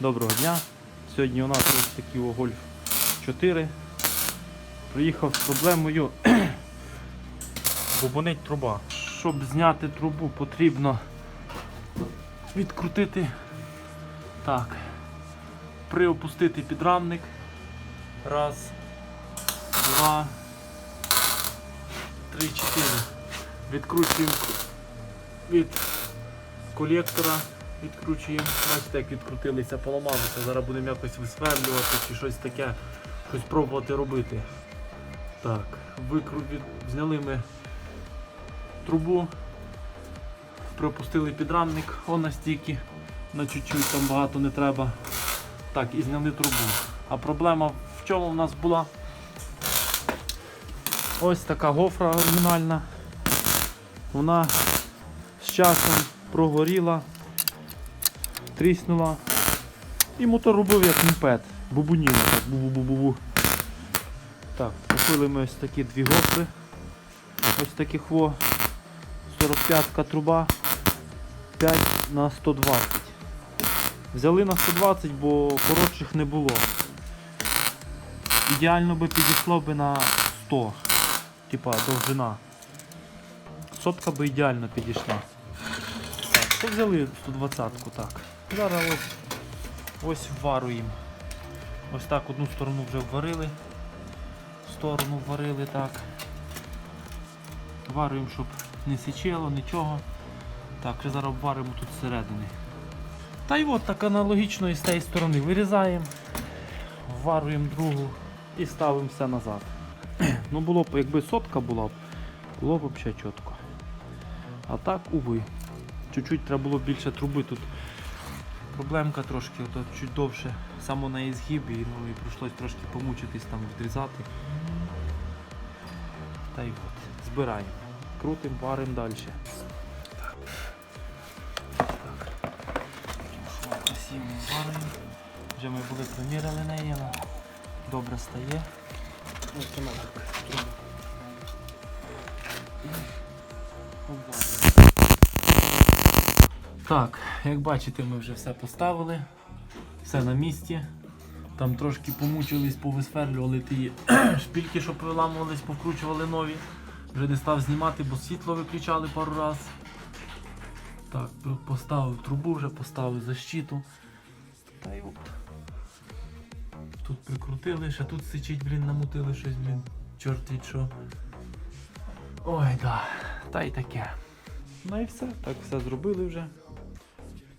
Доброго дня. Сьогодні у нас ось такий Гольф 4. Приїхав з проблемою бубонить труба. Щоб зняти трубу, потрібно відкрутити так. Приопустити підрамник. Раз, два, три, чотири. Відкручуємо від колектора відкручуємо. Бачите, як відкрутилися, поламалися. Зараз будемо якось висверлювати чи щось таке, щось пробувати робити. Так, викру... зняли ми трубу, пропустили підрамник, он настільки, на чуть-чуть, там багато не треба. Так, і зняли трубу. А проблема в чому в нас була? Ось така гофра оригінальна. Вона з часом прогоріла, тріснула. І мотор робив як мопед. Бубуніла так, бу-бу-бу-бу. Так, купили ми ось такі дві гофри. Ось таких во. 45-ка труба 5 на 120. Взяли на 120, бо коротших не було. Ідеально би підійшло би на 100. Типа довжина. Сотка би ідеально підійшла. Так, взяли 120-ку, так. Зараз ось, ось вваруємо. Ось так одну сторону вже вварили. Сторону вварили так. Варюємо, щоб не січило, нічого. Так, вже зараз обваримо тут зсередини. Та й от так аналогічно і з тієї сторони вирізаємо, вварюємо другу і ставимо все назад. Ну було б, якби сотка була б, було б взагалі чітко. А так, уви. Чуть-чуть треба було більше труби тут. Проблемка трошки, ото чуть довше само на ізгибі, ну і прийшлось трошки помучитись там відрізати. Та й от, збираємо. Крутим, варимо далі. Варимо. Вже ми були приміряли неї, вона добре стає. Ось вона так. Так, як бачите, ми вже все поставили, все на місці. Там трошки помучились, повисверлювали ті шпільки, що виламувались, повкручували нові. Вже не став знімати, бо світло виключали пару раз. Так, поставив трубу, вже поставив защиту. Та й от. Тут прикрутили, ще тут сичить, блін, намутили щось, блін. Чорт що. Ой, да. Та й таке. Ну і все, так все зробили вже.